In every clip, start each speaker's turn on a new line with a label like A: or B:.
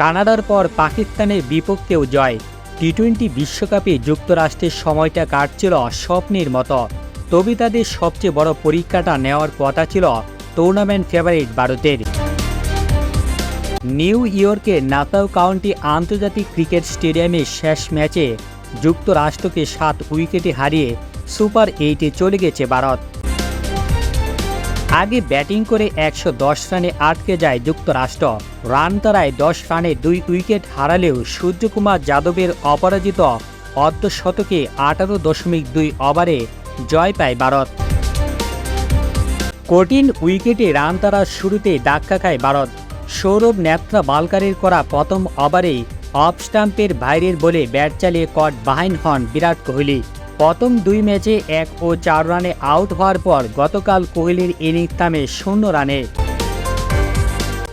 A: কানাডার পর পাকিস্তানের বিপক্ষেও জয়। টি টোয়েন্টি বিশ্বকাপে যুক্তরাষ্ট্রের সময়টা কাটছিল স্বপ্নের মতো। তবে তাদের সবচেয়ে বড় পরীক্ষাটা নেওয়ার কথা ছিল টুর্নামেন্ট ফেভারিট ভারতের। নিউ ইয়র্কের নাতাও কাউন্টি আন্তর্জাতিক ক্রিকেট স্টেডিয়ামের শেষ ম্যাচে যুক্তরাষ্ট্রকে সাত উইকেটে হারিয়ে সুপার এইটে চলে গেছে ভারত। আগে ব্যাটিং করে একশো দশ রানে আটকে যায় যুক্তরাষ্ট্র। রান তারায় দশ রানে দুই উইকেট হারালেও সূর্যকুমার যাদবের অপরাজিত অর্ধশতকে আঠারো দশমিক দুই ওভারে জয় পায় ভারত। কঠিন উইকেটে রান তারার শুরুতে ধাক্কা খায় ভারত। সৌরভ নেত্রা বালকারের করা প্রথম ওভারেই অফ স্টাম্পের বাইরের বলে ব্যাট চালিয়ে কট বাহাইন হন বিরাট কোহলি। প্রথম দুই ম্যাচে এক ও চার রানে আউট হওয়ার পর গতকাল কোহলির ইনিংস থামে শূন্য রানে।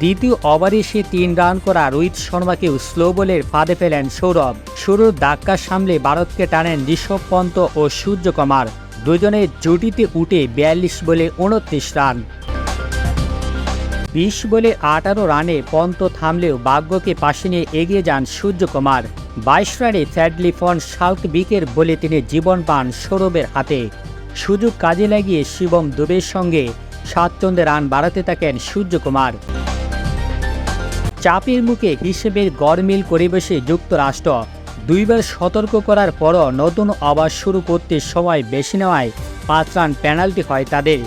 A: দ্বিতীয় ওভারে সে তিন রান করা রোহিত শর্মাকেও স্লো বলের ফাঁদে ফেলেন সৌরভ। শুরুর ধাক্কা সামলে ভারতকে টানেন ঋষভ পন্ত ও সূর্যকুমার দুজনের জুটিতে উঠে বিয়াল্লিশ বলে উনত্রিশ রান। বিশ বলে আঠারো রানে পন্ত থামলেও বাগ্যকে পাশে নিয়ে এগিয়ে যান সূর্যকুমার। বাইশ রানে স্যাডলি ফন শাল্ক বিকের বলে তিনি জীবন পান সৌরভের হাতে। সুযোগ কাজে লাগিয়ে শিবম দুবের সঙ্গে সাতচন্দে রান বাড়াতে থাকেন সূর্যকুমার। চাপের মুখে হিসেবের গরমিল করে বসে যুক্তরাষ্ট্র। দুইবার সতর্ক করার পরও নতুন আবার শুরু করতে সময় বেশি নেওয়ায় পাঁচ রান পেনাল্টি হয় তাদের।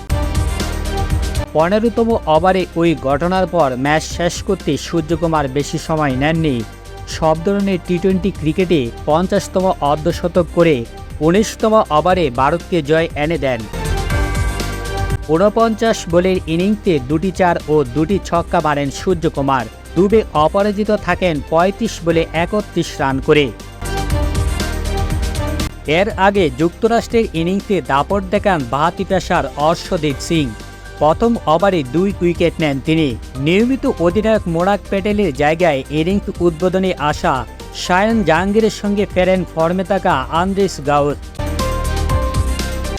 A: পনেরোতম ওভারে ওই ঘটনার পর ম্যাচ শেষ করতে সূর্যকুমার বেশি সময় নেননি। সব ধরনের টি টোয়েন্টি ক্রিকেটে পঞ্চাশতম অর্ধশতক করে উনিশতম ওভারে ভারতকে জয় এনে দেন। ঊনপঞ্চাশ বলের ইনিংসে দুটি চার ও দুটি ছক্কা মারেন সূর্যকুমার। দুবে অপরাজিত থাকেন পঁয়ত্রিশ বলে একত্রিশ রান করে। এর আগে যুক্তরাষ্ট্রের ইনিংসে দাপট দেখান বাহাতি পেশার অর্শদীপ সিং। প্রথম ওভারে দুই উইকেট নেন তিনি। নিয়মিত অধিনায়ক মোরাক প্যাটেলের জায়গায় ইনিংস উদ্বোধনে আসা সায়ন জাহাঙ্গীরের সঙ্গে ফেরেন ফর্মে থাকা আন্দ্রেস গাউর।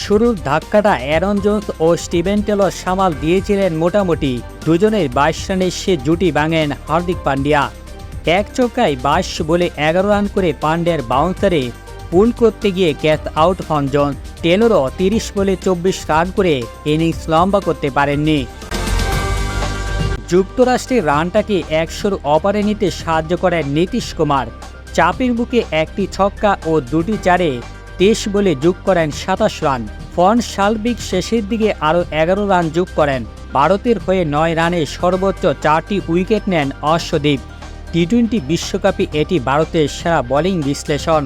A: শুরুর ধাক্কাটা অ্যারন জোন্স ও স্টিভেন টেলর সামাল দিয়েছিলেন মোটামুটি। দুজনের বাইশ রানে সে জুটি ভাঙেন হার্দিক পান্ডিয়া। এক চৌকায় বাইশ বলে এগারো রান করে পান্ডের বাউন্সারে পুল করতে গিয়ে ক্যাচ আউট হন জন টেলরও তিরিশ বলে চব্বিশ রান করে ইনিংস লম্বা করতে পারেননি। যুক্তরাষ্ট্রের রানটাকে একশোর অপারে নিতে সাহায্য করেন নীতিশ কুমার। চাপের বুকে একটি ছক্কা ও দুটি চারে তেইশ বলে যোগ করেন সাতাশ রান। ফন সালবিক শেষের দিকে আরও এগারো রান যোগ করেন। ভারতের হয়ে নয় রানে সর্বোচ্চ চারটি উইকেট নেন অশ্বদীপ। টি টোয়েন্টি বিশ্বকাপে এটি ভারতের সেরা বোলিং বিশ্লেষণ।